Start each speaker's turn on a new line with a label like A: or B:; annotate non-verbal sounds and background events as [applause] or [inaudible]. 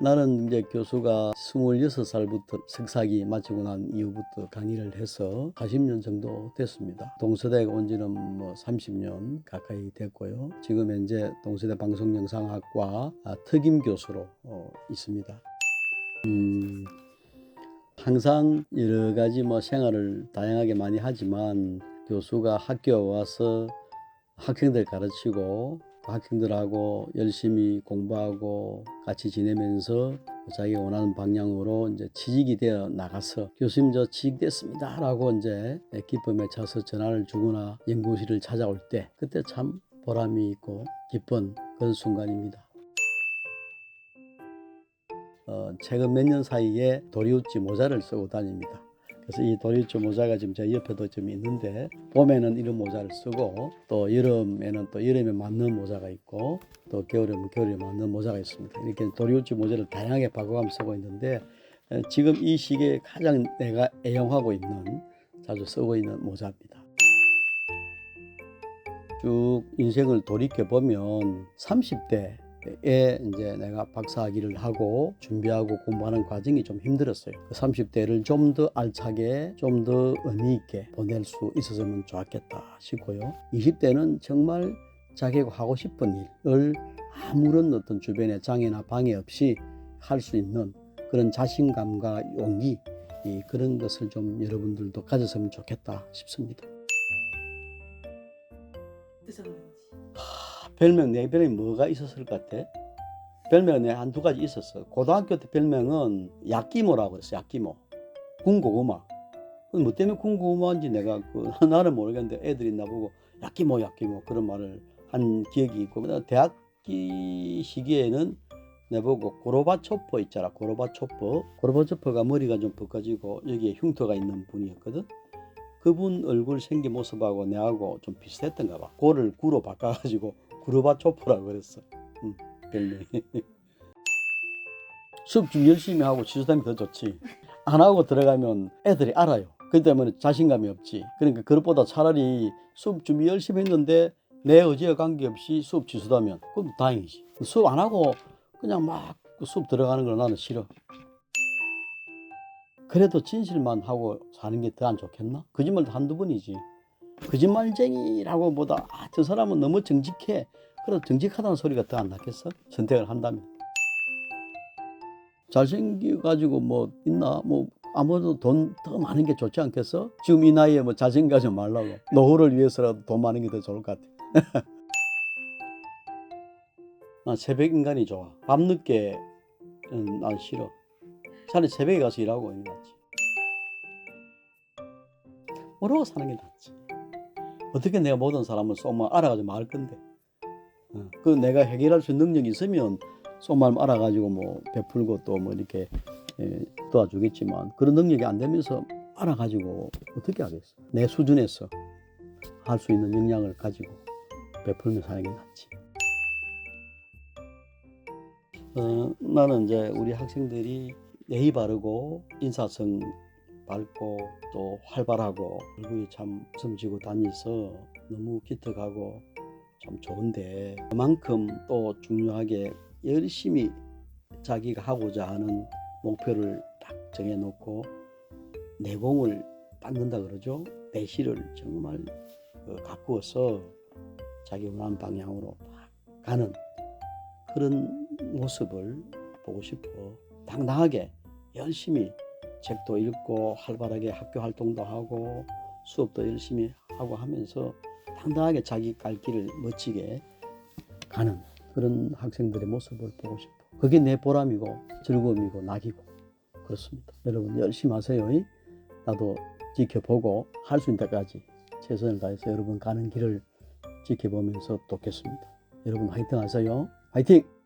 A: 나는 이제 교수가 26살부터 석사기 마치고 난 이후부터 강의를 해서 40년 정도 됐습니다. 동서대에 온 지는 뭐 30년 가까이 됐고요. 지금 현재 동서대 방송영상학과 아, 특임 교수로 어, 있습니다. 음, 항상 여러 가지 뭐 생활을 다양하게 많이 하지만 교수가 학교에 와서 학생들 가르치고 학생들하고 열심히 공부하고 같이 지내면서 자기가 원하는 방향으로 이제 취직이 되어 나가서 교수님 저 취직됐습니다 라고 이제 기쁨에 차서 전화를 주거나 연구실을 찾아올 때 그때 참 보람이 있고 기쁜 그런 순간입니다. 어, 최근 몇 년 사이에 도리우치 모자를 쓰고 다닙니다. 그래서 이 도리우치 모자가 지금 제 옆에도 좀 있는데 봄에는 이런 모자를 쓰고 또 여름에는 또 여름에 맞는 모자가 있고 또 겨울에는 겨울에 맞는 모자가 있습니다. 이렇게 도리우치 모자를 다양하게 바꿔가며 쓰고 있는데 에, 지금 이 시기에 가장 내가 애용하고 있는 자주 쓰고 있는 모자입니다. 쭉 인생을 돌이켜 보면 30대 에 이제 내가 박사학위를 하고 준비하고 공부하는 과정이 좀 힘들었어요. 그 30대를 좀 더 알차게, 좀 더 의미 있게 보낼 수 있었으면 좋았겠다 싶고요. 20대는 정말 자기가 하고 싶은 일을 아무런 어떤 주변의 장애나 방해 없이 할 수 있는 그런 자신감과 용기 이 그런 것을 좀 여러분들도 가졌으면 좋겠다 싶습니다. 별명 내 별명이 뭐가 있었을 것 같아? 별명은 내한두 가지 있었어. 고등학교 때 별명은 약기모라고 그랬어. 약기모. 군고구마. 그뭐 때문에 군고구마인지 내가 그 [laughs] 나는 모르겠는데 애들이 나보고 약기모 약기모 그런 말을 한 기억이 있고 대학기 시기에는 내보고 고로바초퍼 있잖아. 고로바초퍼. 고로바초퍼가 머리가 좀 벗겨지고 여기에 흉터가 있는 분이었거든. 그분 얼굴 생긴 모습하고 내하고 좀 비슷했던가 봐. 고를 구로 바꿔가지고 구르바초퍼라고 그랬어. 응, 별명이. [laughs] 수업 좀 열심히 하고 취소되면 더 좋지. 안 하고 들어가면 애들이 알아요. 그 때문에 자신감이 없지. 그러니까 그것보다 차라리 수업 준비 열심히 했는데 내 의지와 관계없이 수업 취소되면 그럼 다행이지. 수업 안 하고 그냥 막그 수업 들어가는 걸 나는 싫어. 그래도 진실만 하고 사는 게 더 안 좋겠나? 거짓말도 한두 번이지. 거짓말쟁이라고 보다 아, 저 사람은 너무 정직해. 그래도 정직하다는 소리가 더안 낫겠어? 선택을 한다면. 잘생겨가지고 뭐 있나? 뭐 아무래도 돈 더 많은 게 좋지 않겠어? 지금 이 나이에 뭐 잘생겨가지 말라고. 노후를 위해서라도 돈 많은 게 더 좋을 것 같아. [laughs] 나 새벽 인간이 좋아. 밤늦게 음, 난 싫어. 차라리 새벽에 가서 일하고 있는 게 낫지. 모르고 사는 게 낫지. 어떻게 내가 모든 사람을 쏘만 알아가지고 말 건데. 어, 그 내가 해결할 수 있는 능력이 있으면 쏘말 알아가지고 뭐 베풀고 또 뭐 이렇게 예, 도와주겠지만 그런 능력이 안 되면서 알아가지고 어떻게 하겠어. 내 수준에서 할 수 있는 역량을 가지고 베풀며 사는 게 낫지. 어, 나는 이제 우리 학생들이 예의 바르고 인사성 밝고 또 활발하고 얼굴이 참 섬지고 다니서 너무 기특하고 참 좋은데 그만큼 또 중요하게 열심히 자기가 하고자 하는 목표를 딱 정해놓고 내공을 닦는다 그러죠. 내실을 정말 어, 가꾸어서 자기 원하는 방향으로 딱 가는 그런 모습을 보고 싶어. 당당하게 열심히 책도 읽고 활발하게 학교 활동도 하고 수업도 열심히 하고 하면서 당당하게 자기 갈 길을 멋지게 가는 그런 학생들의 모습을 보고 싶어. 그게 내 보람이고 즐거움이고 낙이고 그렇습니다. 여러분 열심히 하세요. 나도 지켜보고 할 수 있는 데까지 최선을 다해서 여러분 가는 길을 지켜보면서 돕겠습니다. 여러분 화이팅 하세요. 화이팅!